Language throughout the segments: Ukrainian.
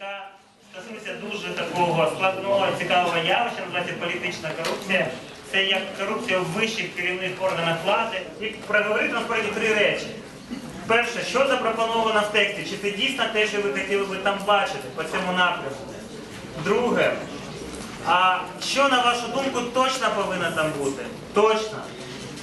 яка стосується дуже такого складного цікавого явища, називається політична корупція. Це як корупція в вищих керівних органах влади. І проговорити насправді три речі. Перше, що запропоновано в тексті? Чи це дійсно те, що ви хотіли би там бачити по цьому напрямку? Друге, а що на вашу думку точно повинно там бути? Точно.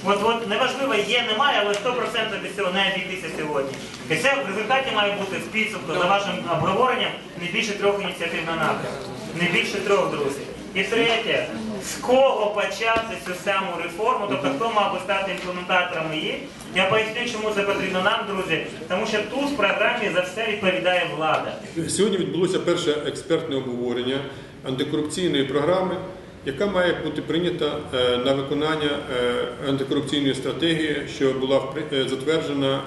От, от неважливо, є, немає, але 100% від цього не обійтися сьогодні. І це в результаті має бути в підсумку за вашим обговоренням не більше трьох ініціатив на напрямку. Не більше трьох, друзі. І третє, з кого почати цю саму реформу, тобто хто мав би стати імплементатором її. Я поясню, чому це потрібно нам, друзі, тому що тут в програмі за все відповідає влада. Сьогодні відбулося перше експертне обговорення антикорупційної програми, яка має бути прийнята е, на виконання е, антикорупційної стратегії, що була е, затверджена,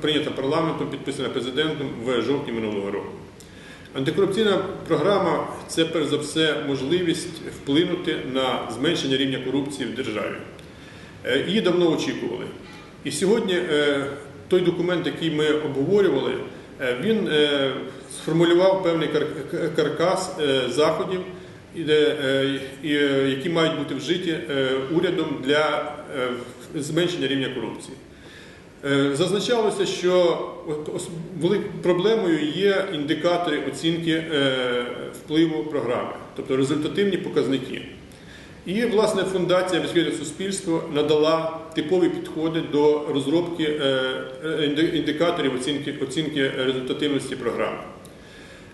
прийнята парламентом, підписана президентом в жовтні минулого року. Антикорупційна програма це перш за все можливість вплинути на зменшення рівня корупції в державі. Її давно очікували. І сьогодні той документ, який ми обговорювали, він сформулював певний каркас заходів, які мають бути вжиті е, урядом для е, зменшення рівня корупції. Е, Зазначалося, що проблемою є індикатори оцінки е, впливу програми, тобто результативні показники. І, власне, фундація відкрите суспільство надала типові підходи до розробки е, е, інди- індикаторів оцінки результативності програми.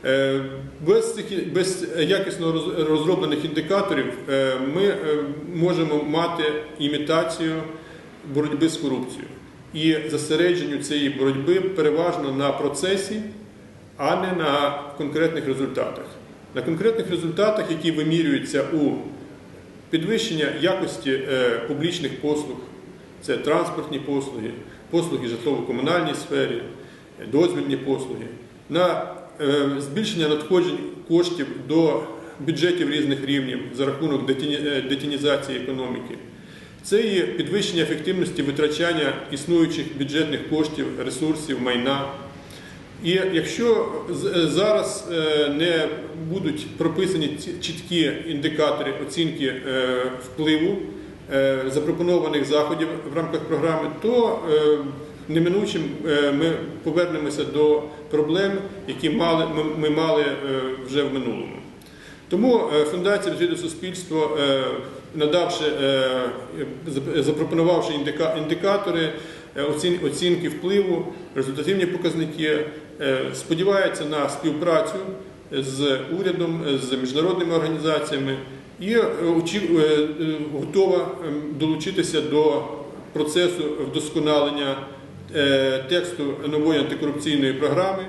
Е, Без, без якісно розроблених індикаторів е, ми е, можемо мати імітацію боротьби з корупцією і зосередженню цієї боротьби переважно на процесі, а не на конкретних результатах. На конкретних результатах, які вимірюються у підвищення якості публічних послуг, це транспортні послуги, послуги житлово-комунальній сфері, дозвільні послуги, на збільшення надходжень коштів до бюджетів різних рівнів за рахунок е, детінізації економіки. Це є підвищення ефективності витрачання існуючих бюджетних коштів, ресурсів, майна. І якщо зараз е, не будуть прописані чіткі індикатори оцінки е, впливу е, запропонованих заходів в рамках програми, то е, неминучим е, ми повернемося до проблем, які мали, ми- мали е, вже в минулому. Тому е, Фундація «Відкрите суспільство, надавши, запропонувавши індикатори оцінки впливу, результативні показники, сподівається на співпрацю з урядом, з міжнародними організаціями і готова е, долучитися до процесу вдосконалення тексту нової антикорупційної програми.